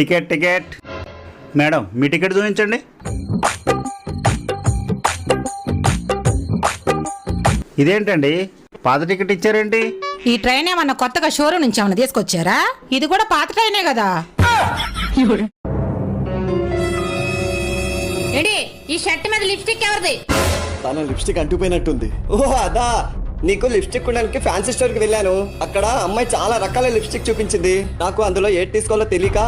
Ticket ticket. Madam మీ ticket చూపించండి. ఇదేంటండి? పాత టికెట్ ఇచ్చారేంటి? ఈ ట్రైన్ ఏమన్నా కొత్తగా షోరూమ్ నుంచి ఏమన్నా తీసుకొచ్చారా? ఇది కూడా పాత ట్రైనే కదా. ఏంటి ఈ షర్ట్ మీద లిప్స్టిక్ ఎవరిది? తన లిప్స్టిక్ అంటుపోయినట్టుంది ఓ అదా. నీకు లిప్స్టిక్ కొనడానికి ఫ్యాన్సీ స్టోర్కి వెళ్ళాను. అక్కడ అమ్మాయి చాలా రకాల లిప్స్టిక్ చూపించింది. నాకు అందులో ఏది తీసుకోవాలో తెలియక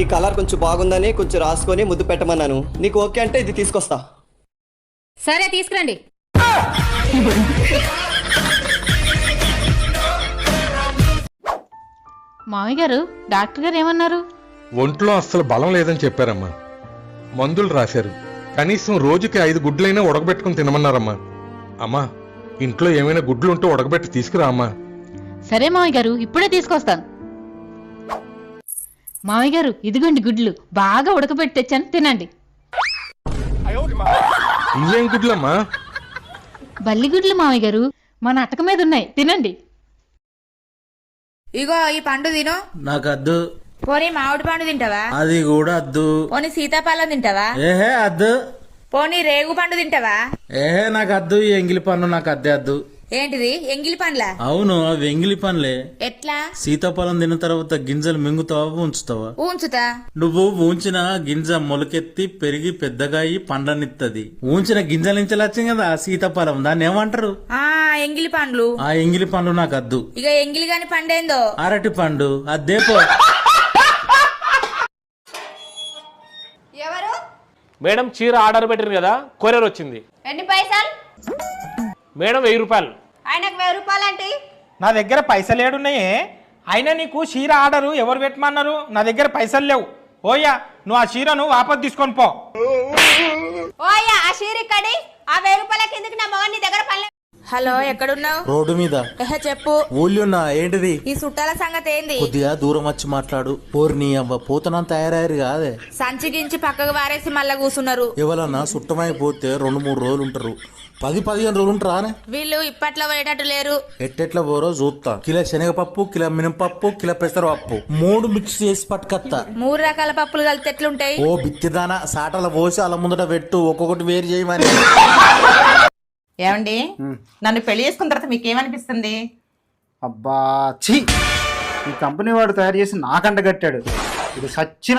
ఈ కలర్ కొంచెం బాగుందని కొంచెం రాసుకొని ముద్దు పెట్టమన్నాను. నీకు ఓకే అంటే ఇది తీసుకొస్తా. సరే తీసుకురండి. మామయ్య గారు డాక్టర్ గారు ఏమన్నారు? ఒంట్లో అస్సలు బలం లేదని చెప్పారమ్మా. మందులు రాశారు. కనీసం రోజుకి ఐదు గుడ్లైనా ఉడకబెట్టుకుని తినమన్నారమ్మా. అమ్మా ఇంట్లో ఏమైనా గుడ్లు ఉంటే ఉడకబెట్టి తీసుకురా అమ్మా. సరే మామయ్య గారు ఇప్పుడే తీసుకొస్తాను. మామయ్య గారు ఇదిగోండి గుడ్లు. బాగా ఉడకబెట్టి తెచ్చాను. తినండి. ఇవేం గుడ్లమ్మా? బల్లి గుడ్లు మామయ్య గారు మన అటక మీద ఉన్నాయి. తినండి. ఇగో ఈ పండు తిను. నాకు అద్దు పోనీ మామిడి పండు తింటావా? అది కూడా అద్దు. పోనీ సీతాఫలం తింటావా? ఏహే అద్దు. పోనీ రేగు పండు తింటావా? ఏహే నాకు అద్దు ఈ ఎంగిలి పన్ను నాకు అద్దే అద్దు. ఏంటిది? ఎంగిలి పండ్లా? అవును అవి ఎంగిలి పనులే ఎట్లా? సీతాఫలం తిన్న తర్వాత గింజలు మింగుతావా ఉంచుతావా? ఉంచుతా. నువ్వు ఊంచిన గింజ మొలకెత్తి పెరిగి పెద్దగా అయి పండనిత్తది. ఊంచిన గింజల నుంచి వచ్చింది కదా సీతాఫలం. దాన్ని ఏమంటారు? ఆ ఎంగిలి పండ్లు. ఆ ఎంగిలి పండు నాకు అద్దు ఇక ఎంగిలి గాని పండేందో? అరటి పండు. అద్దేపో ఎవరు? మేడం చీర ఆర్డర్ పెట్టారు కదా కొరియర్ వచ్చింది. ఎన్ని పైసలు? మేడం వెయ్యి రూపాయలు. ఆయనకు వెయ్యి రూపాయలంటే? నా దగ్గర పైసలు ఏడున్నాయే. అయినా నీకు చీర ఆర్డరు ఎవరు పెట్టమన్నారు? నా దగ్గర పైసలు లేవు. ఓయ్యా నువ్వు ఆ చీరను వాపస్ తీసుకొని పో. ఓ అయ్యా ఆ షీర్ ఇక్కడి. ఆ వెయ్యి రూపాయల కిందకి నా మగన్ హలో ఎక్కడున్నావు? రోడ్డు మీద. చెప్పు. ఊళ్ళున్నా ఏంటిది? ఈ చుట్టాల సంగతి ఏంది? కొద్దిగా దూరం వచ్చి మాట్లాడు. ఓర్ని అవ్వ. పోతనం తయారయ్యారు కాదే? సంచికించి పక్కకు వారేసి మళ్ళా కూసున్నారు. ఎవరన్నా సుట్టమైపోతే రెండు మూడు రోజులు ఉంటారు. పది పదిహేను రోజులు ఉంటారా వీళ్ళు ఇప్పట్లో పోయేటట్టు లేరు. ఎట్టెట్ల పోరో చూస్తా కిలో శనగపప్పు కిలో మినపప్పు కిలో పెసరపప్పు మూడు మిక్స్ చేసి పట్టుకత్తా. మూడు రకాల పప్పులు కలితే ఎట్లుంటాయి? ఓ బిత్తిదాన సాటల పోసి అలా ముందట పెట్టు. ఒక్కొక్కటి వేరు చేయమని. ఏమండి? నన్ను పెళ్ళి చేసుకున్న తర్వాత మీకు ఏమనిపిస్తుంది అబ్బా ఛీ! ఈ కంపెనీ వాడు తయారు చేసి నాకంట కట్టాడు. ఇది సచ్చిన